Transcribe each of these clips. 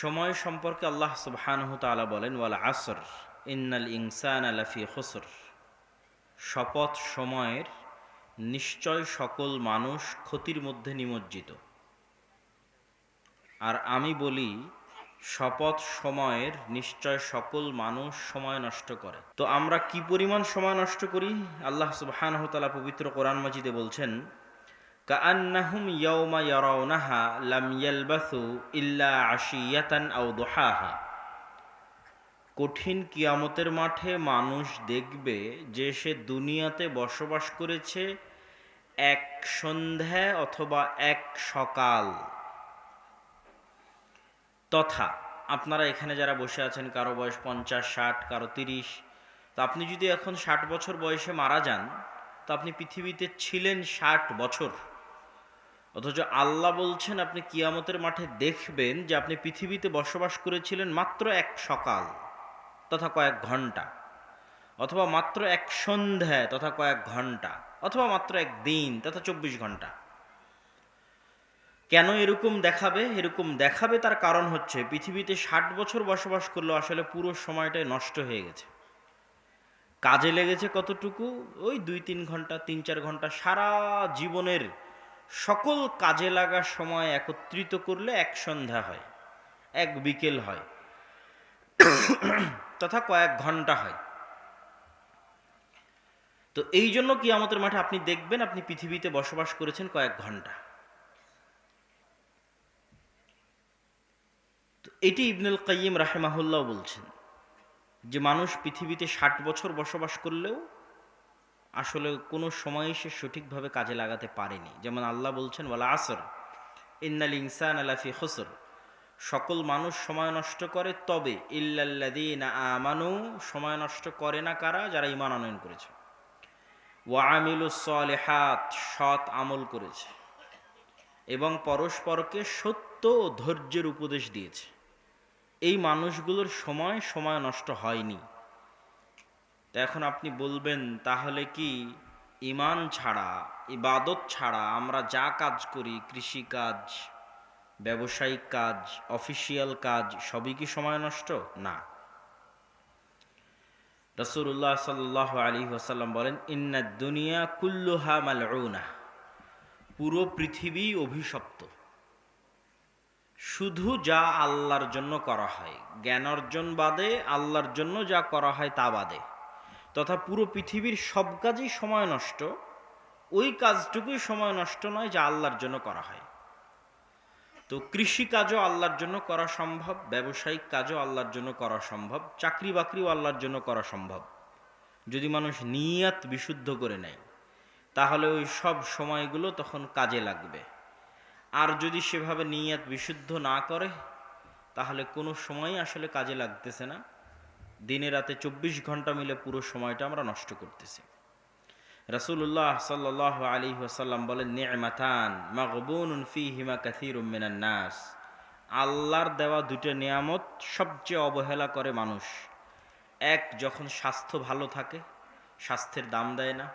সময় সম্পর্কে আল্লাহ সুবহানহু তাআলা বলেন, ওয়াল আসর, ইন্নাল ইনসান আলাফি খুসর। শপথ সময়ের নিশ্চয় সকল মানুষ ক্ষতির মধ্যে নিমজ্জিত। আর আমি বলি, শপথ সময়ের নিশ্চয় সকল মানুষ সময় নষ্ট করে। তো আমরা কি পরিমাণ সময় নষ্ট করি? আল্লাহ সুবহানাহু তাআলা পবিত্র কোরআন মাজিদে বলছেন কাআন্নাহুম ইয়াউমা ইয়ারাউনাহা লাম ইয়ালবাসু ইল্লা আশিয়াতান আও কঠিন কিয়ামতের মাঠে মানুষ দেখবে যে সে দুনিয়াতে বসবাস করেছে এক সন্ধ্যা অথবা এক সকাল। তথা আপনারা এখানে যারা বসে আছেন, কারও বয়স পঞ্চাশ, ষাট, কারও তিরিশ, তো আপনি যদি এখন ষাট বছর বয়সে মারা যান, তো আপনি পৃথিবীতে ছিলেন ষাট বছর। অথচ আল্লাহ বলছেন, আপনি কিয়ামতের মাঠে দেখবেন যে আপনি পৃথিবীতে বসবাস করেছিলেন মাত্র এক সকাল তথা কয়েক ঘণ্টা, অথবা মাত্র এক সন্ধ্যায় তথা কয়েক ঘণ্টা, অথবা মাত্র এক দিন তথা চব্বিশ ঘণ্টা। কেন এরকম দেখাবে? এরকম দেখাবে তার কারণ হচ্ছে, পৃথিবীতে ষাট বছর বসবাস করলেও আসলে পুরো সময়টাই নষ্ট হয়ে গেছে। কাজে লেগেছে কতটুকু? ওই দুই তিন ঘণ্টা, তিন চার ঘণ্টা সারা জীবনের সকল কাজে লাগা সময় একত্রিত করলে এক সন্ধ্যা হয়, এক বিকেল হয়, তথা কয়েক ঘণ্টা হয়। তো এই জন্য কি আমাদের মাঠে আপনি দেখবেন আপনি পৃথিবীতে বসবাস করেছেন কয়েক ঘণ্টা। তো এটি ইবনুল কাইয়িম রাহেমাহুল্লাহ বলছেন যে মানুষ পৃথিবীতে ষাট বছর বসবাস করলেও আসলে কোনো সময় সে সঠিকভাবে কাজে লাগাতে পারেনি। যেমন আল্লাহ বলছেন বলা আসর, ইন্নাল ইনসান আলাফি খসর। সকল মানুষ সময় নষ্ট করে, তবে ইল্লাল্লাদিন আমানু সময় নষ্ট করে না কারা? যারা ইমান আনয়ন করেছে। ওয়ামিলুসলেহাত সৎ আমল করেছে। এবং পরস্পরকে সত্য ও ধৈর্যের উপদেশ দিয়েছে। এই মানুষগুলোর সময় সময় নষ্ট হয়নি। তা এখন আপনি বলবেন, তাহলে কি ইমান ছাড়া, ইবাদত ছাড়া আমরা যা কাজ করি কৃষিকাজ ব্যবসায়িক কাজ, অফিসিয়াল কাজ, সবই কি সময় নষ্ট? না। রসুল্লাহ সাল্লাহ আলী ওসাল্লাম বলেন, ইন্না দুনিয়া কুল্লুহা মালউনা। পুরো পৃথিবী অভিশপ্ত। শুধু যা আল্লাহর জন্য করা হয়, জ্ঞান অর্জন বাদে আল্লাহর জন্য যা করা হয় তা বাদে। তথা পুরো পৃথিবীর সব কাজই সময় নষ্ট, ওই কাজটুকুই সময় নষ্ট নয় যা আল্লাহর জন্য করা হয়। তো কৃষি কাজও আল্লাহর জন্য করা সম্ভব, ব্যবসায়িক কাজও আল্লাহর জন্য করা সম্ভব চাকরি বাকরিও আল্লাহর জন্য করা সম্ভব। যদি মানুষ নিয়াত বিশুদ্ধ করে নেয়, তাহলে ওই সব সময়গুলো তখন কাজে লাগবে। আর যদি সেভাবে নিয়াত বিশুদ্ধ না করে, তাহলে কোনো সময় আসলে কাজে লাগতেছে না। দিনে রাতে চব্বিশ ঘণ্টা মিলে পুরো সময়টা আমরা নষ্ট করতেছি। রাসুল্লাহ সাল্লাহ আলী ওসাল্লাম বলেন নিয়মাতান মাগবুন ফি হিমা কাথির নাস। আল্লাহর দেওয়া দুটো নিয়ামত সবচেয়ে অবহেলা করে মানুষ। এক, যখন স্বাস্থ্য ভালো থাকে, স্বাস্থ্যের দাম দেয় না।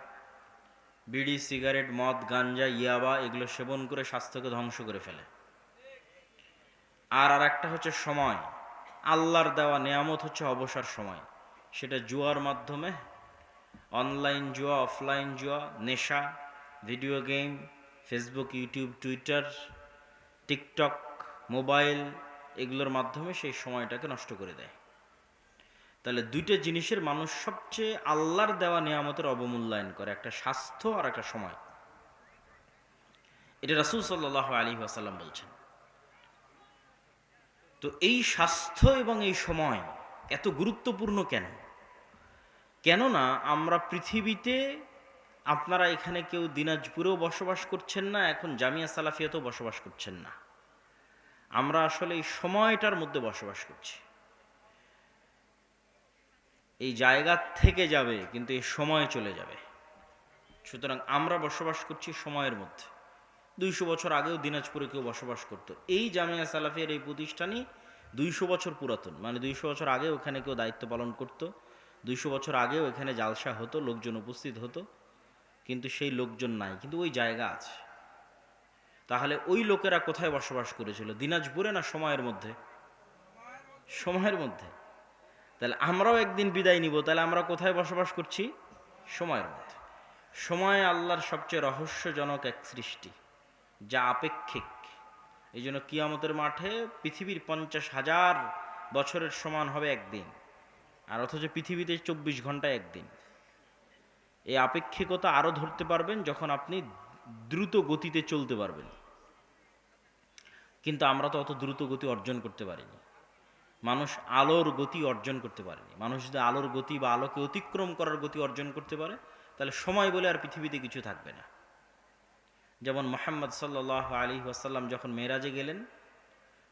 বিড়ি, সিগারেট, মদ, গাঞ্জা, ইয়াবা এগুলো সেবন করে স্বাস্থ্যকে ধ্বংস করে ফেলে। আর আর একটা হচ্ছে সময়। আল্লাহর দেওয়া নিয়ামত হচ্ছে অবসর সময়। সেটা জুয়ার মাধ্যমে অনলাইন জুয়া অফলাইন জুয়া, নেশা video game Facebook YouTube Twitter TikTok mobile এগুলোর মাধ্যমে সেই সময়টাকে নষ্ট করে দেয়। তাহলে দুইটা জিনিসের মানুষ সবচেয়ে আল্লাহর দেওয়া নিয়ামতের অবমূল্যায়ন করে, একটা স্বাস্থ্য আর একটা সময়। এটা রাসুল সাল্লাহ আলী আসাল্লাম বলছেন। তো এই স্বাস্থ্য এবং এই সময় এত গুরুত্বপূর্ণ কেন? কেননা আমরা পৃথিবীতে আপনারা এখানে কেউ দিনাজপুরেও বসবাস করছেন না, এখন জামিয়া সালাফিয়াতেও বসবাস করছেন না। আমরা আসলে এই সময়টার মধ্যে বসবাস করছি। এই জায়গা থেকে যাবে, কিন্তু এই সময় চলে যাবে। সুতরাং আমরা বসবাস করছি সময়ের মধ্যে। দুইশো বছর আগেও দিনাজপুরে কেউ বসবাস করতো। এই জামিয়া সালাফিয়ার এই প্রতিষ্ঠানই দুইশো বছর পুরাতন। মানে দুইশো বছর আগে ওখানে কেউ দায়িত্ব পালন করতো, দুইশো বছর আগেও এখানে জালসা হতো, লোকজন উপস্থিত হতো, কিন্তু সেই লোকজন নাই। কিন্তু ওই জায়গা আছে। তাহলে ওই লোকেরা কোথায় বসবাস করেছিল? দিনাজপুরে না সময়ের মধ্যে? সময়ের মধ্যে। তাহলে আমরাও একদিন বিদায় নিব। তাহলে আমরা কোথায় বসবাস করছি? সময়ের মধ্যে। সময় আল্লাহর সবচেয়ে রহস্যজনক এক সৃষ্টি। যা আপেক্ষিক। এই জন্য কিয়ামতের মাঠে পৃথিবীর পঞ্চাশ হাজার বছরের সমান হবে একদিন। আর অথচ পৃথিবীতে চব্বিশ ঘণ্টা একদিন। এই আপেক্ষিকতা আরও ধরতে পারবেন যখন আপনি দ্রুত গতিতে চলতে পারবেন। কিন্তু আমরা তো অত দ্রুত গতি অর্জন করতে পারিনি। মানুষ আলোর গতি অর্জন করতে পারেনি। মানুষ যদি আলোর গতি বা আলোকে অতিক্রম করার গতি অর্জন করতে পারে, তাহলে সময় বলে আর পৃথিবীতে কিছু থাকবে না। যেমন মোহাম্মদ সাল্লাহ আলী ওয়াসাল্লাম যখন মেরাজে গেলেন,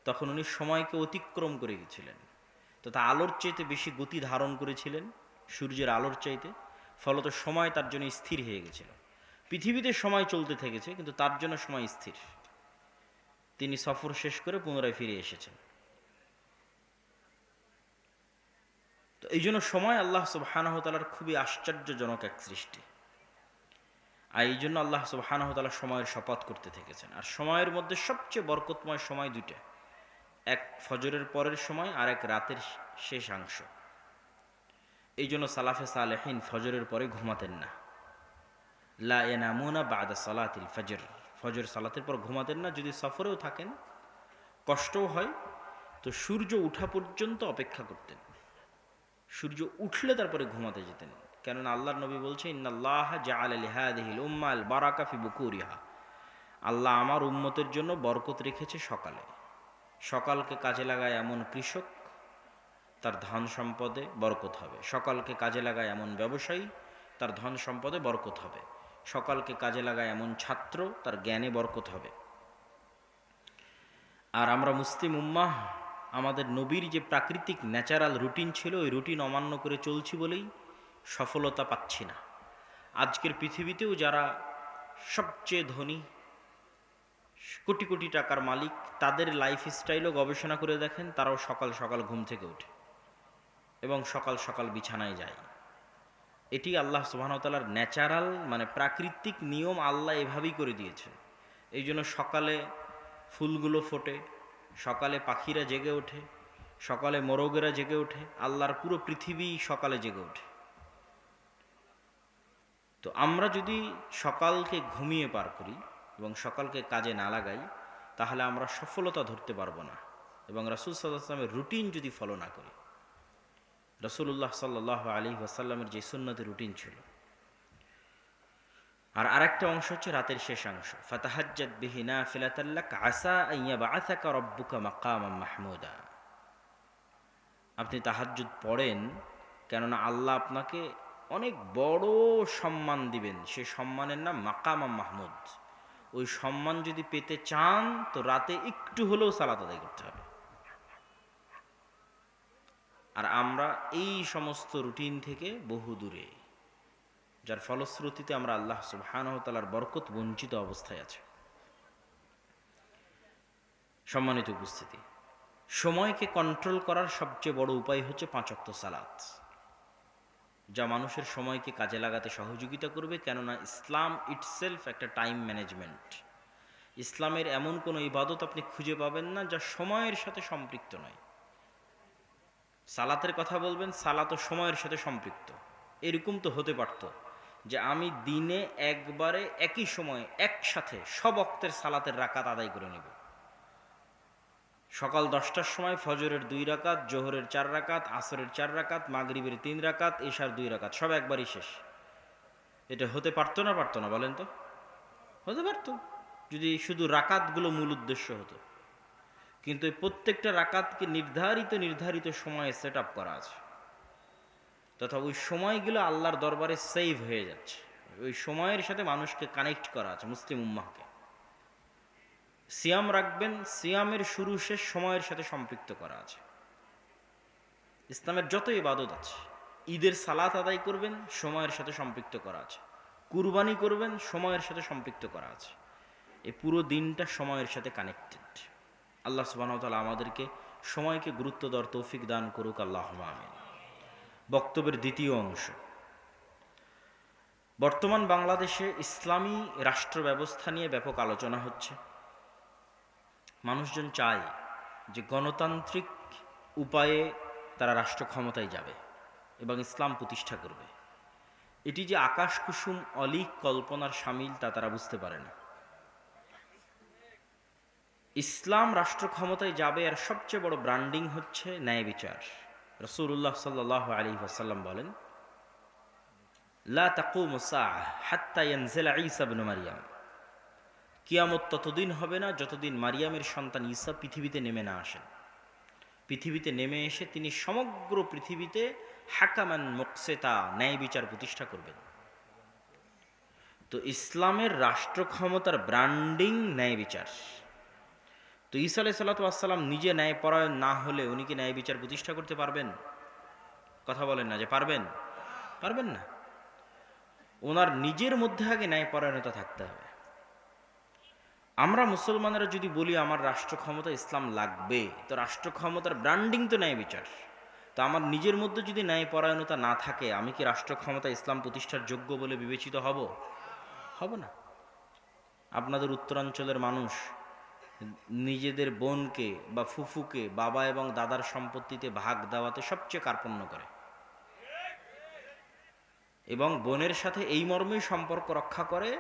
তখন উনি সময়কে অতিক্রম করে গেছিলেন। তথা আলোর চাইতে বেশি গতি ধারণ করেছিলেন, সূর্যের আলোর চাইতে। ফলত সময় তার জন্য স্থির হয়ে গেছিল। পৃথিবীতে সময় চলতে থেকেছে, কিন্তু তার জন্য সময় স্থির। তিনি সফর শেষ করে পুনরায় ফিরে এসেছেন। তো এই জন্য সময় আল্লাহ সুবাহানহতালার খুবই আশ্চর্যজনক এক সৃষ্টি। আর এই জন্য আল্লাহ সুবাহানহতালা সময়ের শপথ করতে থেকেছেন। আর সময়ের মধ্যে সবচেয়ে বরকতময় সময় দুইটা। এক ফজরের পরের সময়, আর এক রাতের শেষাংশ এই জন্য সালাফে সালেহিন ফজরের পরে ঘুমাতেন না। লা বাদা সালাতিল ফজর। ফজর সালাতের পর ঘুমাতেন না, যদি সফরেও থাকেন, কষ্টও হয়, তো সূর্য উঠা পর্যন্ত অপেক্ষা করতেন। সূর্য উঠলে তারপরে ঘুমাতে যেতেন। কেননা আল্লাহর নবী বলছে, ইন্নাল্লাহ জাআল লিহাদিহিল উম্মাল বারাকা ফি বুকুরিহা। আল্লাহ আমার উম্মতের জন্য বরকত রেখেছে সকালে। সকালকে কাজে লাগায় এমন কৃষক, তার ধন সম্পদে বরকত হবে। সকালকে কাজে লাগায় এমন ব্যবসায়ী, তার ধন সম্পদে বরকত হবে। সকালকে কাজে লাগায় এমন ছাত্র, তার জ্ঞানে বরকত হবে। আর আমরা মুসলিম উম্মাহ, আমাদের নবীর যে প্রাকৃতিক, ন্যাচারাল রুটিন ছিল, ওই রুটিন অমান্য করে চলছি বলেই সফলতা পাচ্ছি না। আজকের পৃথিবীতেও যারা সবচেয়ে ধনী, কোটি কোটি টাকার মালিক, তাদের লাইফ স্টাইলও গবেষণা করে দেখেন, তারাও সকাল সকাল ঘুম থেকে ওঠে এবং সকাল সকাল বিছানায় যায়। এটি আল্লাহ সুবাহতালার ন্যাচারাল মানে প্রাকৃতিক নিয়ম আল্লাহ এভাবেই করে দিয়েছে এই জন্য সকালে ফুলগুলো ফোটে, সকালে পাখিরা জেগে ওঠে, সকালে মোরগেরা জেগে ওঠে, আল্লাহর পুরো পৃথিবী সকালে জেগে ওঠে। তো আমরা যদি সকালকে ঘুমিয়ে পার করি এবং সকালকে কাজে না লাগাই, তাহলে আমরা সফলতা ধরতে পারব না। এবং রাসুল সাল্লাহামের রুটিন যদি ফলো না করি রসুল্লাহ সাল্লাহ আলী ওয়াসাল্লামের যে সুন্নতের রুটিন ছিল, আর আরেকটা অংশ হচ্ছে রাতের শেষাংশ ফাতাহাজ্জাদ বিহিনা ফিলাতাল্লাক আসা আইয়া বা আসাকা রব্বুকা মাকাম মাহমুদা। আপনি তাহাজ্জুদ পড়েন, কেননা আল্লাহ আপনাকে অনেক বড় সম্মান দিবেন। সে সম্মানের নাম মাকামা মাহমুদ। ওই সম্মান যদি পেতে চান, তো রাতে একটু হলেও সালাত আদায় করতে হবে। আর আমরা এই সমস্ত রুটিন থেকে বহু দূরে, যার ফলশ্রুতিতে আমরা আল্লাহ সুবাহানতালার বরকত বঞ্চিত অবস্থায় আছে। সম্মানিত উপস্থিতি, সময়কে কন্ট্রোল করার সবচেয়ে বড় উপায় হচ্ছে পাঁচক্ত সালাত। যা মানুষের সময়কে কাজে লাগাতে সহযোগিতা করবে, কেননা ইসলাম ইটসেলফ একটা টাইম ম্যানেজমেন্ট ইসলামের এমন কোনো ইবাদত আপনি খুঁজে পাবেন না যা সময়ের সাথে সম্পৃক্ত নয়। সালাতের কথা বলবেন, সালাত ও সময়ের সাথে সম্পৃক্ত। এরকম তো হতে পারত যে আমি দিনে একবারে একই সময়ে একসাথে সব অক্তের সালাতের রাকাত আদায় করে নেব। সকাল দশটার সময় ফজরের দুই রাকাত, জোহরের চার রাকাত, আসরের চার রাকাত, মাগরিবের তিন রাকাত এশার দুই রাকাত, সব একবারই শেষ। এটা হতে পারতো না পারতো না, বলেন তো? হতে পারতো। যদি শুধু রাকাতগুলো মূল উদ্দেশ্য হতো। কিন্তু এই প্রত্যেকটা রাকাতকে নির্ধারিত নির্ধারিত সময়ে সেট আপ করা আছে। তথা ওই সময়গুলো আল্লাহর দরবারে সেভ হয়ে যাচ্ছে। ওই সময়ের সাথে মানুষকে কানেক্ট করা আছে, মুসলিম উম্মাহকে। সিয়াম রাখবেন, সিয়ামের শুরু শেষ সময়ের সাথে সম্পৃক্ত করা আছে। ইসলামের যত ইবাদত আছে, ঈদের সালাত আদায় করবেন, সময়ের সাথে সম্পৃক্ত করা আছে। কুরবানি করবেন, সময়ের সাথে সম্পৃক্ত করা আছে। এই পুরো দিনটা সময়ের সাথে কানেক্টেড আল্লাহ সুবাহতালা আমাদেরকে সময়কে গুরুত্ব দেওয়ার তৌফিক দান করুক আল্লাহ আমিন। বক্তব্যের দ্বিতীয় অংশ। বর্তমান বাংলাদেশে ইসলামী রাষ্ট্র ব্যবস্থা নিয়ে ব্যাপক আলোচনা হচ্ছে। মানুষজন চায় যে গণতান্ত্রিক উপায়ে তারা রাষ্ট্র ক্ষমতায় যাবে এবং ইসলাম প্রতিষ্ঠা করবে। এটি যে আকাশ কুসুম অলিক কল্পনার সামিল তা তারা বুঝতে পারে না। ইসলাম রাষ্ট্র ক্ষমতায় যাবে আর সবচেয়ে বড় ব্র্যান্ডিং হচ্ছে ন্যায় বিচার। রসুল্লাহ সাল্লাহ আলী ওয়াসাল্লাম বলেন, লা তাকু সাআহ হাত্তা ইয়ানজিলা ঈসা ইবনে মারইয়াম কিয়ামত ততদিন হবে না যতদিন মারিয়ামের সন্তান ঈসা পৃথিবীতে নেমে না আসেন পৃথিবীতে নেমে এসে তিনি সমগ্র পৃথিবীতে হাকামান মুকসেতা ন্যায় বিচার প্রতিষ্ঠা করবেন। তো ইসলামের রাষ্ট্র ক্ষমতার ব্র্যান্ডিং ন্যায় বিচার। তো ঈসা আলাই সাল্লাতাম নিজে ন্যায় পরায়ণ না হলে উনি কি ন্যায় বিচার প্রতিষ্ঠা করতে পারবেন? কথা বলেন না যে পারবেন? পারবেন না। ওনার নিজের মধ্যে আগে ন্যায় পরায়ণতা থাকতে হবে। আমরা মুসলমানেরা যদি বলি আমার রাষ্ট্র ক্ষমতা ইসলাম লাগবে, তো রাষ্ট্র ক্ষমতার ব্র্যান্ডিং তো ন্যায় বিচার। তো আমার নিজের মধ্যে যদি ন্যায় পরায়ণতা না থাকে, আমি কি রাষ্ট্র ক্ষমতা ইসলাম প্রতিষ্ঠার যোগ্য বলে বিবেচিত হব? হব না। আপনাদের উত্তরাঞ্চলের মানুষ নিজেদের বোনকে বা ফুফুকে, বাবা এবং দাদার সম্পত্তিতে ভাগ দেওয়াতে সবচেয়ে কার্পণ্য করে। এবং বোনের সাথে এই মর্মেই সম্পর্ক রক্ষা করে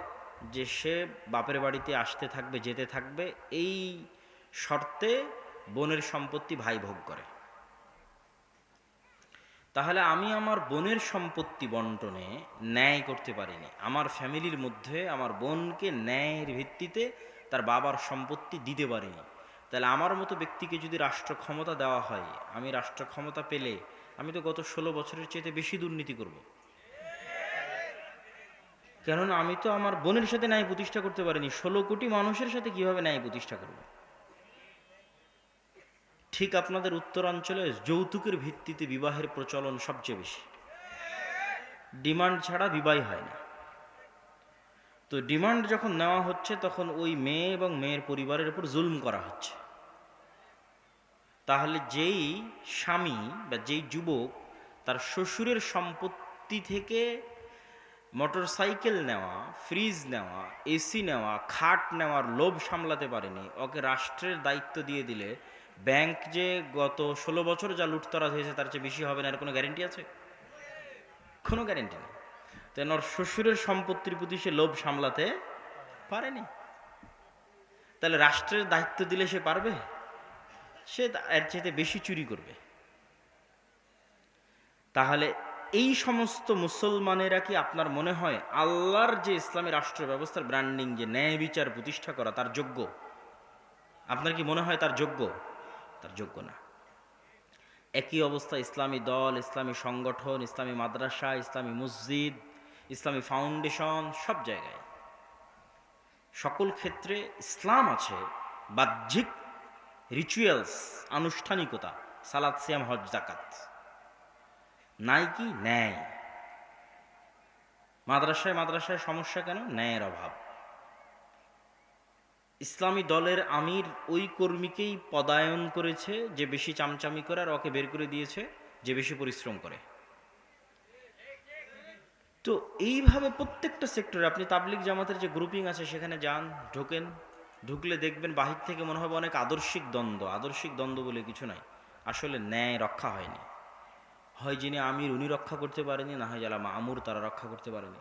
যে সে বাপের বাড়িতে আসতে থাকবে, যেতে থাকবে, এই শর্তে বোনের সম্পত্তি ভাই ভোগ করে। তাহলে আমি আমার বোনের সম্পত্তি বন্টনে ন্যায় করতে পারিনি। আমার ফ্যামিলির মধ্যে আমার বোনকে ন্যায়ের ভিত্তিতে তার বাবার সম্পত্তি দিতে পারিনি। তাহলে আমার মতো ব্যক্তিকে যদি রাষ্ট্র ক্ষমতা দেওয়া হয়, আমি রাষ্ট্র ক্ষমতা পেলে আমি তো গত ষোলো বছরের চেয়ে বেশি দুর্নীতি করব। কেননা আমি তো আমার বোনের সাথে ন্যায় প্রতিষ্ঠা করতে পারিনি। ষোলো কোটি মানুষের সাথে কীভাবে ন্যায় প্রতিষ্ঠা করব? ঠিক আপনাদের উত্তরাঞ্চলে যৌতুকের ভিত্তিতে বিবাহের প্রচলন সবচেয়ে বেশি। ডিমান্ড ছাড়া বিবাহ হয় না। তো ডিমান্ড যখন নেওয়া হচ্ছে, তখন ওই মেয়ে এবং মেয়ের পরিবারের উপর জুলম করা হচ্ছে। তাহলে যেই স্বামী বা যেই যুবক তার শ্বশুরের সম্পত্তি থেকে মোটর সাইকেল নেওয়া, ফ্রিজ নেওয়া, এসি নেওয়া, খাট নেওয়ার লোভ সামলাতে পারেনি। ওকে রাষ্ট্রের দায়িত্ব দিয়ে দিলে ব্যাংক যে গত ষোলো বছর যা লুটতরাজ হয়েছে তার চেয়ে বেশি হবে না, এর কোনো গ্যারেন্টি আছে? কোনো গ্যারেন্টি নেই। তেন ওর শ্বশুরের সম্পত্তির প্রতি সে লোভ সামলাতে পারেনি। তাহলে রাষ্ট্রের দায়িত্ব দিলে সে পারবে? সে এর চাইতে বেশি চুরি করবে। তাহলে এই সমস্ত মুসলমানেরা কি আপনার মনে হয় আল্লাহর যে ইসলামী রাষ্ট্র ব্যবস্থার ব্র্যান্ডিং যে ন্যায় বিচার প্রতিষ্ঠা করা তার যোগ্য? আপনার কি মনে হয় তার যোগ্য? তার যোগ্য না। একই অবস্থা ইসলামী দল, ইসলামী সংগঠন, ইসলামী মাদ্রাসা, ইসলামী মসজিদ, ইসলামী ফাউন্ডেশন সব জায়গায়। সকল ক্ষেত্রে ইসলাম আছে, বাহ্যিক রিচুয়ালস আনুষ্ঠানিকতা সালাদ সিয়াম, হজ জাকাত নাই। কি ন্যায় মাদ্রাসায় মাদ্রাসায় সমস্যা কেন? ন্যায়ের অভাব। ইসলামী দলের আমির ওই কর্মীকেই পদায়ন করেছে যে বেশি চামচামি করে আর ওকে বের করে দিয়েছে যে বেশি পরিশ্রম করে। তো এইভাবে প্রত্যেকটা সেক্টরে আপনি তাবলিক জামাতের যে গ্রুপিং আছে, সেখানে যান, ঢোকেন, ঢুকলে দেখবেন বাহির থেকে মনে হবে অনেক আদর্শিক দ্বন্দ্ব। আদর্শিক দ্বন্দ্ব বলে কিছু নাই। আসলে ন্যায় রক্ষা হয়নি। হয় যিনি আমির, উনি রক্ষা করতে পারেনি, না হয় যারা মামুর, তারা রক্ষা করতে পারেনি।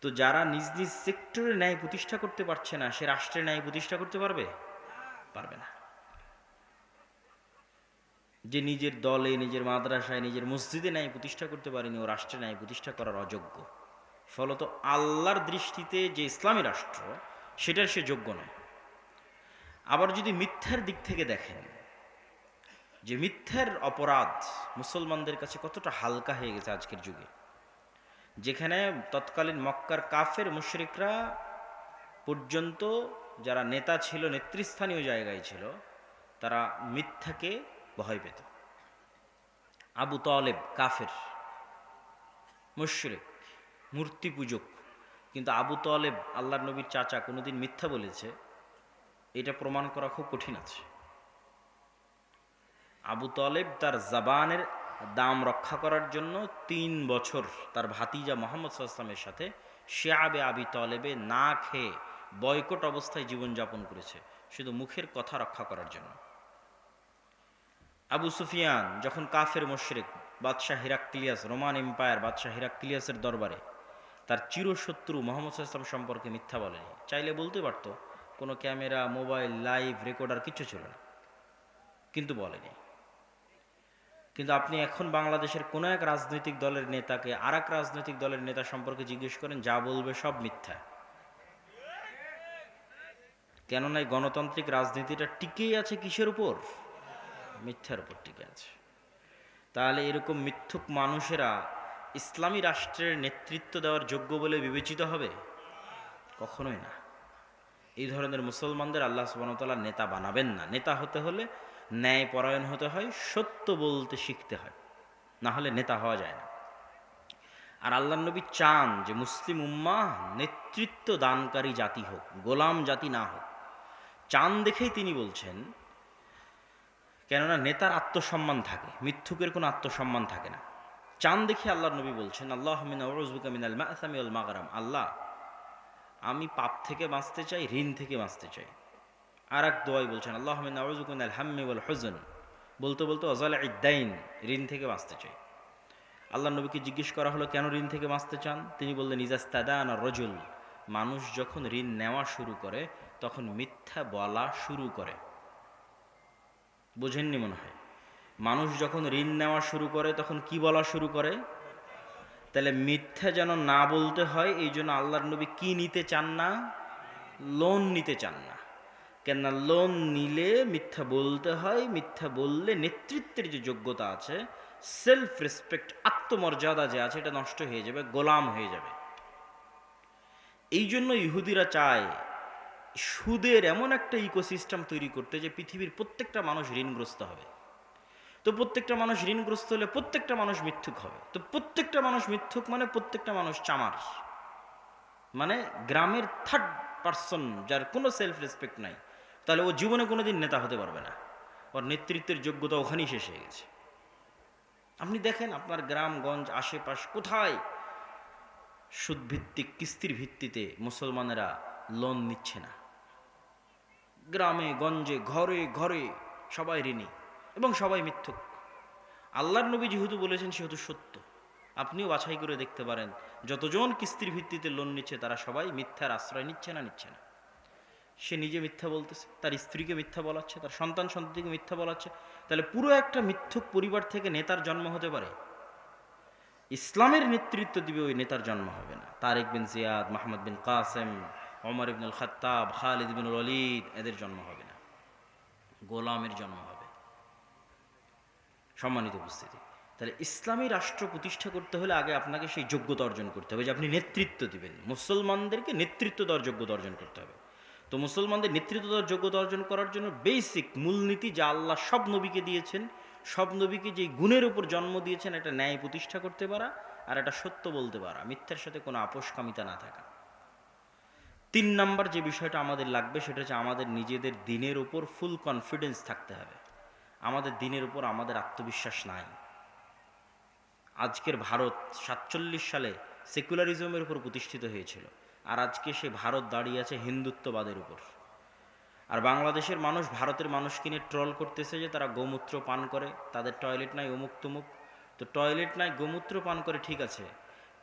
তো যারা নিজ নিজ সেক্টরে ন্যায় প্রতিষ্ঠা করতে পারছে না, সে রাষ্ট্রের ন্যায় প্রতিষ্ঠা করতে পারবে? পারবে না। যে নিজের দলে, নিজের মাদ্রাসায়, নিজের মসজিদে ন্যায় প্রতিষ্ঠা করতে পারেনি, ও রাষ্ট্রে ন্যায় প্রতিষ্ঠা করার অযোগ্য। ফলত আল্লাহর দৃষ্টিতে যে ইসলামী রাষ্ট্র, সেটার সে যোগ্য নয়। আবার যদি মিথ্যার দিক থেকে দেখেন যে মিথ্যার অপরাধ মুসলমানদের কাছে কতটা হালকা হয়ে গেছে আজকের যুগে। যেখানে তৎকালীন মক্কার কাফের মুশরিকরা পর্যন্ত যারা নেতা ছিল, নেতৃস্থানীয় জায়গায় ছিল, তারা মিথ্যাকে ভয় পেত। আবু তলেব কাফের, মুশরিক, মূর্তি পূজক। কিন্তু আবু তলেব আল্লাহ নবীর চাচা কোনোদিন মিথ্যা বলেছে, এটা প্রমাণ করা খুব কঠিন আছে। আবু তলেব তার জাবানের দাম রক্ষা করার জন্য তিন বছর তার ভাতিজা মোহাম্মদ সাল্লামের সাথে শেয়াবে আবি তলেবে না খেয়ে বয়কট অবস্থায় জীবনযাপন করেছে, শুধু মুখের কথা রক্ষা করার জন্য। আবু সুফিয়ান যখন কাফের মোশরেক, বাদশাহ হিরাক্লিয়াস, রোমান এম্পায়ার বাদশাহ হিরাক্লিয়াসের দরবারে, তার চিরশত্রু মোহাম্মদ ইসলাম সম্পর্কে মিথ্যা বলেনি। চাইলে বলতে পারতো, কোনো ক্যামেরা, মোবাইল, লাইভ রেকর্ডার কিছু ছিল না। কিন্তু বলেনি। কিন্তু আপনি এখন বাংলাদেশের কোনো এক রাজনৈতিক দলের নেতাকে আর এক রাজনৈতিক দলের নেতা সম্পর্কে জিজ্ঞেস করেন, যা বলবে সব মিথ্যা? কেননা এই গণতান্ত্রিক রাজনীতিটা টিকেই আছে কিসের উপর? মিথ্যার উপর টিকে আছে। তাহলে এরকম মিথ্যুক মানুষেরা ইসলামী রাষ্ট্রের নেতৃত্ব দেওয়ার যোগ্য বলে বিবেচিত হবে? কখনোই না। এই ধরনের মুসলমানদের আল্লাহ সুবাহতাল্লাহ নেতা বানাবেন না। নেতা হতে হলে ন্যায় পরায়ণ হতে হয়, সত্য বলতে শিখতে হয়। না হলে নেতা হওয়া যায় না। আর আল্লাহ নবী চান যে মুসলিম উম্মাহ নেতৃত্ব দানকারী জাতি হোক, গোলাম জাতি না হোক। চান দেখেই তিনি বলছেন, কেননা নেতার আত্মসম্মান থাকে, মিথ্যুকের কোনো আত্মসম্মান থাকে না। চান দেখে আল্লাহ নবী বলছেন, আল্লাহ মিনাল আল্লাহ, আমি পাপ থেকে বাঁচতে চাই, ঋণ থেকে বাঁচতে চাই। আর এক দোয়াই বলছেন আল্লাহ মিনাল হাম্মি ওয়াল হজন। বলতে বলতে অজাল ইদ্দাইন ঋণ থেকে বাঁচতে চাই। আল্লাহ নবীকে জিজ্ঞেস করা হলো, কেন ঋণ থেকে বাঁচতে চান? তিনি বললেন ইজাস্তাদান রজুল। মানুষ যখন ঋণ নেওয়া শুরু করে, তখন মিথ্যা বলা শুরু করে। বোঝেননি মনে হয়? মানুষ যখন ঋণ নেওয়া শুরু করে, তখন কি বলা শুরু করে? তাহলে মিথ্যা যেন না বলতে হয়, এই জন্য আল্লাহর নবী কি নিতে চান না? লোন নিতে চান না। কেননা লোন নিলে মিথ্যা বলতে হয়, মিথ্যা বললে নেতৃত্বের যে যোগ্যতা আছে সেলফ রেসপেক্ট আত্মমর্যাদা যে আছে, এটা নষ্ট হয়ে যাবে, গোলাম হয়ে যাবে। এই জন্য ইহুদিরা চায় সুদের এমন একটা ইকোসিস্টেম তৈরি করতে যে পৃথিবীর প্রত্যেকটা মানুষ ঋণগ্রস্ত হবে। তো প্রত্যেকটা মানুষ ঋণগ্রস্ত হলে প্রত্যেকটা মানুষ মিথ্যুক হবে। তো প্রত্যেকটা মানুষ মিথ্যুক মানে প্রত্যেকটা মানুষ চামার। মানে গ্রামের থার্ড পার্সন যার কোনো সেলফ রেসপেক্ট নাই। তাহলে ও জীবনে কোনোদিন নেতা হতে পারবে না। ওর নেতৃত্বের যোগ্যতা ওখানেই শেষ হয়ে গেছে। আপনি দেখেন আপনার গ্রামগঞ্জ আশেপাশ কোথায় সুদভিত্তিক কিস্তির ভিত্তিতে মুসলমানেরা লোন নিচ্ছে না। গ্রামে, গঞ্জে, ঘরে ঘরে সবাই ঋণী এবং সবাই মিথ্যুক। আল্লাহর নবী যেহেতু বলেছেন সেহেতু সত্য। আপনিও বাছাই করে দেখতে পারেন, যতজন কিস্তির ভিত্তিতে লোন নিচ্ছে তারা সবাই মিথ্যার আশ্রয় নিচ্ছে না নিচ্ছে না। সে নিজে মিথ্যা বলতেছে, তার স্ত্রীকে মিথ্যা বলাচ্ছে, তার সন্তান সন্ততিকে মিথ্যা বলাচ্ছে। তাহলে পুরো একটা মিথ্যুক পরিবার থেকে নেতার জন্ম হতে পারে। ইসলামের নেতৃত্ব দিবে ওই নেতার জন্ম হবে না। তারেক বিন জিয়াদ, মাহমদ বিন কাসেম, ওমর ইবনুল খাত্তাব, খালিদ বিন ওলিদ এদের জন্ম হবে না। গোলামের জন্ম হবে। সম্মানিত উপস্থিতি। তাহলে ইসলামী রাষ্ট্র প্রতিষ্ঠা করতে হলে আগে আপনাকে সেই যোগ্যতা অর্জন করতে হবে যে আপনি নেতৃত্ব দিবেন। মুসলমানদেরকে নেতৃত্ব দেওয়ার যোগ্যতা অর্জন করতে হবে। তো মুসলমানদের নেতৃত্ব দেওয়ার, যোগ্যতা অর্জন করার জন্য বেসিক মূলনীতি যা আল্লাহ সব নবীকে দিয়েছেন, সব নবীকে যে গুণের উপর জন্ম দিয়েছেন একটা ন্যায় প্রতিষ্ঠা করতে পারা আর একটা সত্য বলতে পারা, মিথ্যার সাথে কোনো আপোষকামিতা না থাকা। তিন নাম্বার যে বিষয়টা আমাদের লাগবে, সেটা হচ্ছে আমাদের নিজেদের দিনের উপর ফুল কনফিডেন্স থাকতে হবে। আমাদের দিনের উপর আমাদের আত্মবিশ্বাস নাই। আজকের ভারত সাতচল্লিশ সালে সেকুলারিজমের উপর প্রতিষ্ঠিত হয়েছিল। আর আজকে সে ভারত দাঁড়িয়ে আছে হিন্দুত্ববাদের উপর। আর বাংলাদেশের মানুষ ভারতের মানুষকে নিয়ে ট্রল করতেছে যে তারা গোমূত্র পান করে, তাদের টয়লেট নাই অমুক তুমুক তো টয়লেট নাই, গোমূত্র পান করে ঠিক আছে,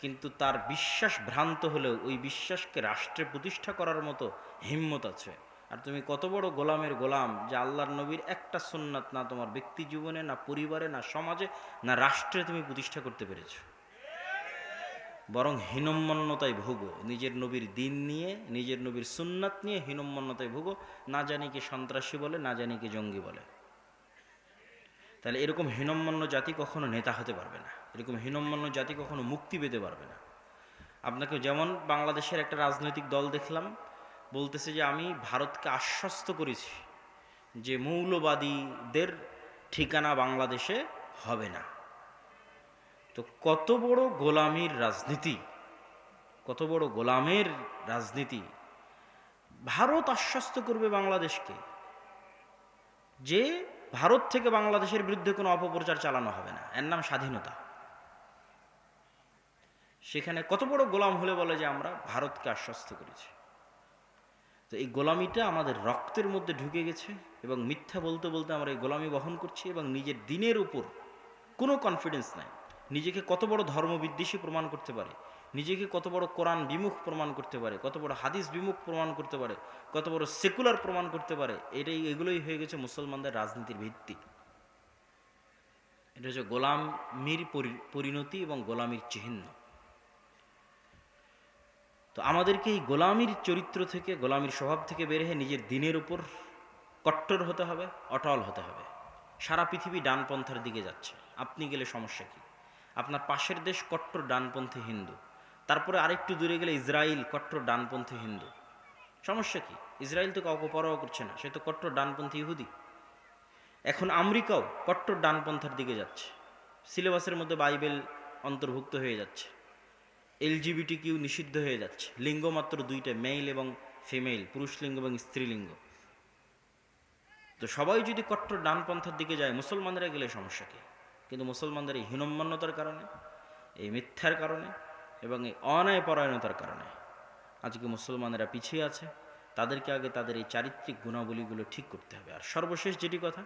কিন্তু তার বিশ্বাস ভ্রান্ত হলেও ওই বিশ্বাসকে রাষ্ট্রে প্রতিষ্ঠা করার মতো হিম্মত আছে। আর তুমি কত বড় গোলামের গোলাম যে আল্লাহর নবীর একটা সুন্নাত না তোমার ব্যক্তি জীবনে, না পরিবারে, না সমাজে, না রাষ্ট্রে তুমি প্রতিষ্ঠা করতে পেরেছ। বরং হীনম্মন্যতায় ভোগো। নিজের নবীর দিন নিয়ে, নিজের নবীর সুন্নাত নিয়ে হীনম্মন্যতায় ভোগো। না জানি কি সন্ত্রাসী বলে, না জানি কি জঙ্গি বলে। তাহলে এরকম হীনম্মন্য জাতি কখনো নেতা হতে পারবে না। এরকম হীনম্মন্য জাতি কখনো মুক্তি পেতে পারবে না। আপনাকে যেমন বাংলাদেশের একটা রাজনৈতিক দল দেখলাম, বলতেছে যে আমি ভারতকে আশ্বস্ত করেছি যে মৌলবাদীদের ঠিকানা বাংলাদেশে হবে না। তো কত বড় গোলামির রাজনীতি, কত বড় গোলামের রাজনীতি ভারত আশ্বস্ত করবে বাংলাদেশকে যে ভারত থেকে বাংলাদেশের বিরুদ্ধে কোনো অপপ্রচার চালানো হবে না। এর নাম স্বাধীনতা। সেখানে কত বড় গোলাম হলে বলে যে আমরা ভারতকে আশ্বস্ত করেছি। তো এই গোলামিটা আমাদের রক্তের মধ্যে ঢুকে গেছে এবং মিথ্যা বলতে বলতে আমরা এই গোলামি বহন করছি এবং নিজের দিনের উপর কোনো কনফিডেন্স নাই। নিজেকে কত বড় ধর্মবিদ্বেষী প্রমাণ করতে পারে? নিজেকে কত বড় কোরআন বিমুখ প্রমাণ করতে পারে? কত বড় হাদিস বিমুখ প্রমাণ করতে পারে? কত বড় সেকুলার প্রমাণ করতে পারে? এটাই, এগুলোই হয়ে গেছে মুসলমানদের রাজনীতির ভিত্তি। এটা হচ্ছে গোলামির পরি- পরিণতি এবং গোলামির চিহ্ন। তো আমাদেরকে এই গোলামির চরিত্র থেকে, গোলামির স্বভাব থেকে বের হয়ে নিজের দিনের উপর কট্টর হতে হবে, অটল হতে হবে। সারা পৃথিবী ডানপন্থার দিকে যাচ্ছে। আপনি গেলে সমস্যা কি? আপনার পাশের দেশ কট্টর ডানপন্থী হিন্দু। তারপরে আরেকটু দূরে গেলে ইসরায়েল কট্টর ডানপন্থী হিন্দু। সমস্যা কি? ইসরায়েল তো কাউকে পরোয়া করছে না, সে তো কট্টর ডানপন্থী ইহুদি। এখন আমেরিকাও কট্টর ডানপন্থার দিকে যাচ্ছে। সিলেবাসের মধ্যে বাইবেল অন্তর্ভুক্ত হয়ে যাচ্ছে। এলজিবিটি কিউ নিষিদ্ধ হয়ে যাচ্ছে। লিঙ্গ মাত্র দুইটা মেল এবং ফিমেল পুরুষ লিঙ্গ এবং স্ত্রীলিঙ্গ তো সবাই যদি কট্টর ডানপন্থার দিকে যায়, মুসলমানরা গেলে সমস্যা কি? কিন্তু মুসলমানদের এই হীনম্মান্যতার কারণে, এই মিথ্যার কারণে এবং এই অন্যায় পরায়ণতার কারণে আজকে মুসলমানেরা পিছিয়ে আছে, তাদেরকে আগে তাদের এই চারিত্রিক গুণাবলীগুলো ঠিক করতে হবে। আর সর্বশেষ যেটি কথা,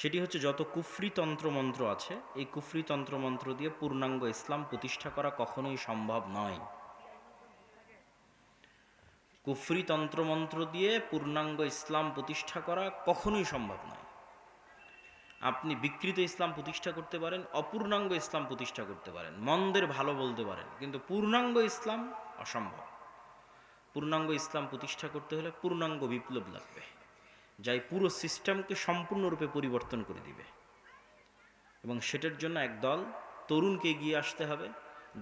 সেটি হচ্ছে যত কুফরি তন্ত্রমন্ত্র আছে, এই কুফরি তন্ত্রমন্ত্র দিয়ে পূর্ণাঙ্গ ইসলাম প্রতিষ্ঠা করা কখনোই সম্ভব নয়। কুফরি তন্ত্রমন্ত্র দিয়ে পূর্ণাঙ্গ ইসলাম প্রতিষ্ঠা করা কখনোই সম্ভব নয়। আপনি বিকৃত ইসলাম প্রতিষ্ঠা করতে পারেন, অপূর্ণাঙ্গ ইসলাম প্রতিষ্ঠা করতে পারেন। মন্দের ভালো বলতে পারেন, কিন্তু পূর্ণাঙ্গ ইসলাম অসম্ভব। পূর্ণাঙ্গ ইসলাম প্রতিষ্ঠা করতে হলে পূর্ণাঙ্গ বিপ্লব লাগবে যাই পুরো সিস্টেমকে সম্পূর্ণরূপে পরিবর্তন করে দিবে। এবং সেটার জন্য একদল তরুণকে এগিয়ে আসতে হবে,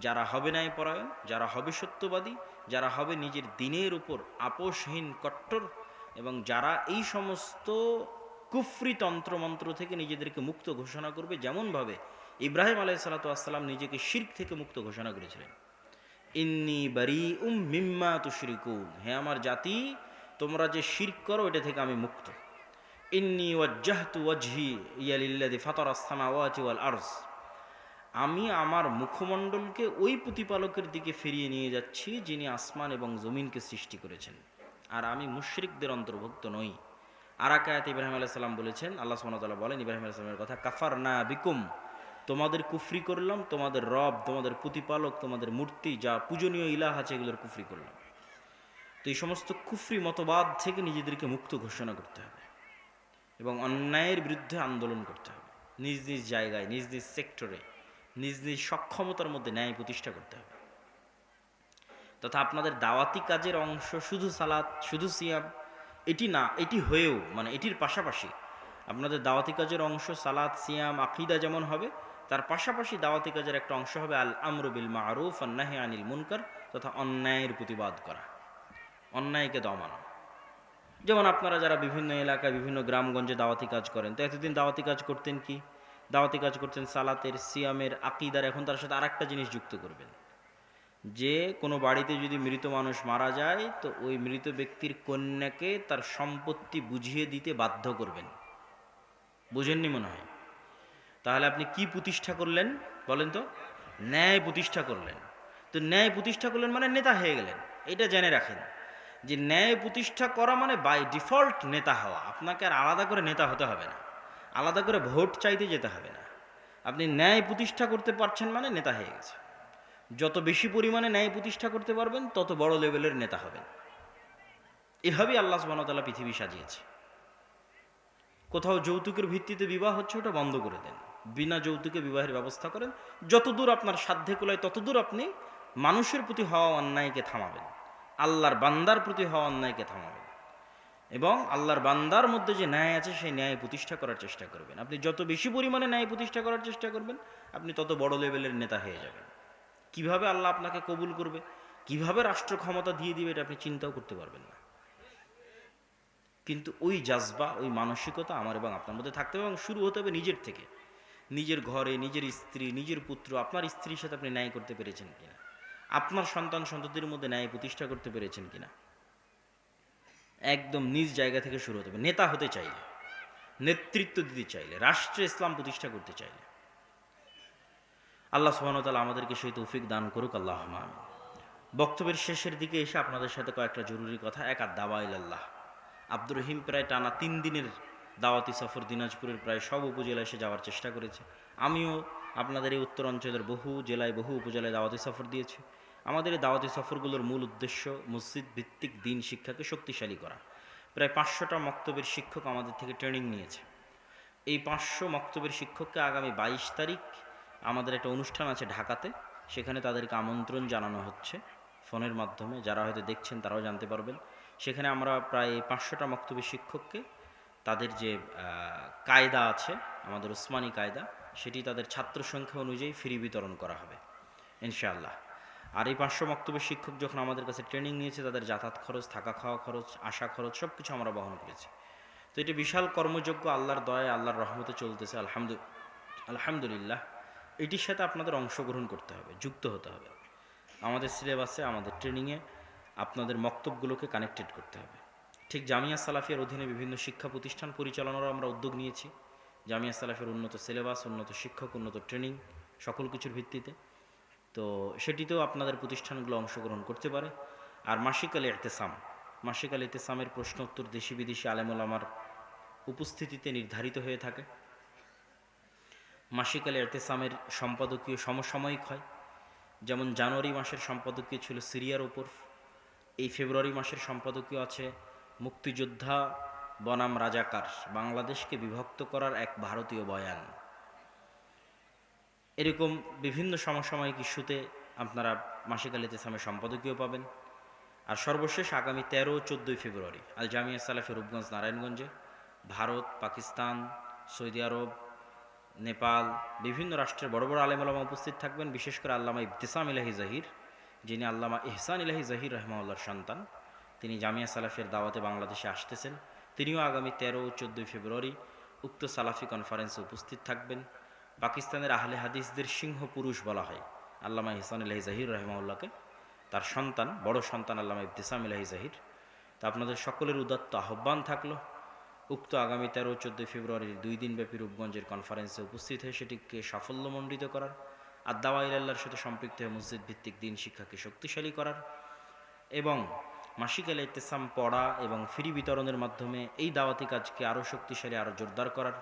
যারা হবে ন্যায় পরায়ণ যারা হবে সত্যবাদী, যারা হবে নিজের দিনের উপর আপোষহীন কট্টর, এবং যারা এই সমস্ত কুফরি তন্ত্রমন্ত্র থেকে নিজেদেরকে মুক্ত ঘোষণা করবে, যেমনভাবে ইব্রাহিম আলাই সালাতাম নিজেকে শির্ক থেকে মুক্ত ঘোষণা করেছিলেন। ইন্নি বারি উম মিম্মা তুশরিকুন। হে আমার জাতি, তোমরা যে শির্ক করো, এটা থেকে আমি মুক্ত। ইন্নি ওয়াজ্জাহতু ওয়াজহি ইয়ালিল্লাযী ফাতারাস সামাওয়াতি ওয়াল আরজ। আমি আমার মুখমণ্ডলকে ওই প্রতিপালকের দিকে ফিরিয়ে নিয়ে যাচ্ছি, যিনি আসমান এবং জমিনকে সৃষ্টি করেছেন। আর আমি মুশরিকদের অন্তর্ভুক্ত নই। আর আকায়াত ইব্রাহিম আলাইহিস সালাম বলেছেন, আল্লাহ ওয়া বলেন, ইব্রাহিম আলাইহিস সালামের কথা কাফার না বিকুম, তোমাদের কুফরি করলাম, তোমাদের রব, তোমাদের প্রতিপালক, তোমাদের মূর্তি, যা পূজনীয় ইলাহ আছে, এগুলোর কুফরি করলাম। তো এই সমস্ত কুফরি মতবাদ থেকে নিজেদেরকে মুক্ত ঘোষণা করতে হবে এবং অন্যায়ের বিরুদ্ধে আন্দোলন করতে হবে। নিজ নিজ জায়গায়, নিজ নিজ সেক্টরে, নিজ নিজ সক্ষমতার মধ্যে ন্যায় প্রতিষ্ঠা করতে হবে। তথা আপনাদের দাওয়াতি কাজের অংশ, শুধু সালাত, শুধু সিয়াম এটি না, এটি হয়েও মানে এটির পাশাপাশি আপনাদের দাওয়াতি কাজের অংশ, সালাত, সিয়াম, আকিদা যেমন হবে, তার পাশাপাশি দাওয়াতি কাজের একটা অংশ হবে আল আমরুবিল মারুফ আন্নাহে আনিল মুনকার তথা অন্যায়ের প্রতিবাদ করা। অন্যায়কে দমানো। যেমন আপনারা যারা বিভিন্ন এলাকায়, বিভিন্ন গ্রামগঞ্জে দাওয়াতি কাজ করেন, তো এতদিন দাওয়াতি কাজ করতেন কি? দাওয়াতি কাজ করতেন সালাতের, সিয়ামের, আকিদার, এখন তার সাথে আরেকটা জিনিস যুক্ত করবেন। যে কোনো বাড়িতে যদি মৃত মানুষ মারা যায়, তো ওই মৃত ব্যক্তির কন্যাকে তার সম্পত্তি বুঝিয়ে দিতে বাধ্য করবেন। বুঝেননি মনে হয়? তাহলে আপনি কি প্রতিষ্ঠা করলেন? বলেন তো। ন্যায় প্রতিষ্ঠা করলেন। তো ন্যায় প্রতিষ্ঠা করলেন মানে নেতা হয়ে গেলেন। এটা জেনে রাখেন যে ন্যায় প্রতিষ্ঠা করা মানে বাই ডিফল্ট নেতা হওয়া। আপনাকে আর আলাদা করে নেতা হতে হবে না। আলাদা করে ভোট চাইতে যেতে হবে না। আপনি ন্যায় প্রতিষ্ঠা করতে পারছেন মানে নেতা হয়ে গেছে যত বেশি পরিমাণে ন্যায় প্রতিষ্ঠা করতে পারবেন, তত বড় লেভেলের নেতা হবেন। এভাবেই আল্লাহ সুবাহতাল্লাহ পৃথিবী সাজিয়েছে। কোথাও যৌতুকের ভিত্তিতে বিবাহ হচ্ছে, ওটা বন্ধ করে দেন। বিনা যৌতুকে বিবাহের ব্যবস্থা করেন। যতদূর আপনার সাধ্যে কুলায়, ততদূর আপনি মানুষের প্রতি হওয়া অন্যায়কে থামাবেন। আল্লাহর বান্দার প্রতি হওয়া অন্যায়কে থামাবেন। এবং আল্লাহর বান্দার মধ্যে যে ন্যায় আছে, সেই ন্যায় প্রতিষ্ঠা করার চেষ্টা করবেন। আপনি যত বেশি পরিমাণে ন্যায় প্রতিষ্ঠা করার চেষ্টা করবেন, আপনি তত বড় লেভেলের নেতা হয়ে যাবেন। কীভাবে আল্লাহ আপনাকে কবুল করবে? কীভাবে রাষ্ট্র ক্ষমতা দিয়ে দিবে এটা আপনি চিন্তাও করতে পারবেন না। কিন্তু ওই জাজবা, ওই মানসিকতা আমার এবং আপনার মধ্যে থাকতে হবে এবং শুরু হতে হবে নিজের থেকে। নিজের ঘরে, নিজের স্ত্রী, নিজের পুত্র, আপনার স্ত্রীর সাথে আপনি ন্যায় করতে পেরেছেন কিনা? আপনার সন্তান, সন্ততির মধ্যে ন্যায় প্রতিষ্ঠা করতে পেরেছেন কিনা? একদম নিজ জায়গা থেকে শুরু হতে হবে। নেতা হতে চাইলে, নেতৃত্ব দিতে চাইলে, রাষ্ট্রে ইসলাম প্রতিষ্ঠা করতে চাইলে। আল্লাহ সুবাহতাল আমাদেরকে সেই তৌফিক দান করুক আল্লাহ আমিন। বক্তব্যের শেষের দিকে এসে আপনাদের সাথে কয়েকটা জরুরি কথা। এক আর দাওয়া ইল্লাহ আব্দুর রহিম প্রায় টানা তিন দিনের দাওয়াতি সফর দিনাজপুরের প্রায় সব উপজেলায় এসে যাওয়ার চেষ্টা করেছে। আমিও আপনাদের এই উত্তর অঞ্চলের বহু জেলায়, বহু উপজেলায় দাওয়াতি সফর দিয়েছি। আমাদের এই দাওয়াতি সফরগুলোর মূল উদ্দেশ্য মসজিদ ভিত্তিক দিন শিক্ষাকে শক্তিশালী করা। প্রায় পাঁচশোটা মক্তবের শিক্ষক আমাদের থেকে ট্রেনিং নিয়েছে। এই পাঁচশো মক্তবের শিক্ষককে আগামী বাইশ তারিখ আমাদের একটা অনুষ্ঠান আছে ঢাকাতে, সেখানে তাদেরকে আমন্ত্রণ জানানো হচ্ছে ফোনের মাধ্যমে। যারা হয়তো দেখছেন তারাও জানতে পারবেন। সেখানে আমরা প্রায় পাঁচশোটা মক্তবের শিক্ষককে, তাদের যে কায়দা আছে, আমাদের উসমানী কায়দা, সেটি তাদের ছাত্র সংখ্যা অনুযায়ী ফ্রি বিতরণ করা হবে, ইনশাআল্লাহ। আর এই পাঁচশো মক্তবের শিক্ষক যখন আমাদের কাছে ট্রেনিং নিয়েছে, তাদের যাতায়াত খরচ, থাকা খাওয়া খরচ, আসা খরচ সব কিছু আমরা বহন করেছি। তো এটি বিশাল কর্মযোগ্য, আল্লাহর দয়ায়, আল্লাহর রহমতে চলতেছে, আলহামদু, আলহামদুলিল্লাহ। এটির সাথে আপনাদের অংশগ্রহণ করতে হবে, যুক্ত হতে হবে। আমাদের সিলেবাসে, আমাদের ট্রেনিংয়ে আপনাদের মক্তবগুলোকে কানেক্টেড করতে হবে। ঠিক জামিয়া সালাফিয়ার অধীনে বিভিন্ন শিক্ষা প্রতিষ্ঠান পরিচালনারও আমরা উদ্যোগ নিয়েছি। জামিয়া সালাফের উন্নত সিলেবাস, উন্নত শিক্ষক, উন্নত ট্রেনিং সকল কিছুর ভিত্তিতে। তো সেটিতেও আপনাদের প্রতিষ্ঠানগুলো অংশগ্রহণ করতে পারে। আর মাসিক আল এতেসাম মাসিক আল এতেসামের প্রশ্ন উত্তর দেশি বিদেশি আলেমুল আমার উপস্থিতিতে নির্ধারিত হয়ে থাকে। মাসিক আল এতেসামের সম্পাদকীয় সমসাময়িক হয়। যেমন জানুয়ারি মাসের সম্পাদকীয় ছিল সিরিয়ার ওপর। এই ফেব্রুয়ারি মাসের সম্পাদকীয় আছে মুক্তিযোদ্ধা বনাম রাজাকার, বাংলাদেশকে বিভক্ত করার এক ভারতীয় বয়ান। এরকম বিভিন্ন সমসাময়িক ইস্যুতে আপনারা মাসিক আল ইতেসামের সম্পাদকীয় পাবেন। আর সর্বশেষ আগামী তেরো চোদ্দোই ফেব্রুয়ারি, আল জামিয়া সালাফি রূপগঞ্জ, নারায়ণগঞ্জে, ভারত, পাকিস্তান, সৌদি আরব নেপাল, বিভিন্ন রাষ্ট্রের বড় বড় আলেমুলামা উপস্থিত থাকবেন, বিশেষ করে আল্লামা ইবতিসাম ইলাহি জাহির, যিনি আল্লামা ইহসান ইলাহি জাহির রহমাউল্লার সন্তান। তিনি জামিয়া সালাফের দাওয়াতে বাংলাদেশে আসতেছেন। তিনিও আগামী তেরো ও চোদ্দোই ফেব্রুয়ারি উক্ত সালাফি কনফারেন্সে উপস্থিত থাকবেন। পাকিস্তানের আহলে হাদিসদের সিংহ পুরুষ বলা হয় আল্লামা ইহসান ইলাহি জাহির রহমাউল্লাহকে তার সন্তান, বড় সন্তান আল্লামা ইবতিসাম ইলাহি জাহির। তা আপনাদের সকলের উদাত্ত আহ্বান থাকল। উক্ত আগামী তেরো, চোদ্দ ফেব্রুয়ারির দুই দিনব্যাপী রূপগঞ্জের কনফারেন্সে উপস্থিত হয়ে সেটিকে সাফল্যমণ্ডিত করার আর দাওয়াইল্লার সাথে সম্পৃক্ত হয়ে মসজিদ ভিত্তিক দিন শিক্ষাকে শক্তিশালী করার এবং মাসিক আল ইতেসাম পড়া এবং ফ্রি বিতরণের মাধ্যমে এই দাওয়াতি কাজকে আরও শক্তিশালী, আরও জোরদার করার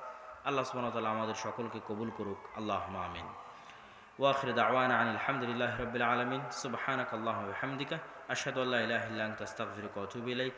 আল্লাহ সুবাহতাল্লাহ আমাদের সকলকে কবুল করুক। আল্লাহ আমিন। ওয়াখির দাওয়ান আলহামদুলিল্লাহ রবিল আলমিন। আল্লাহ হামদিকা আশাদ আল্লাহ ইলাহ ইল্লাহ কথুবিলাইক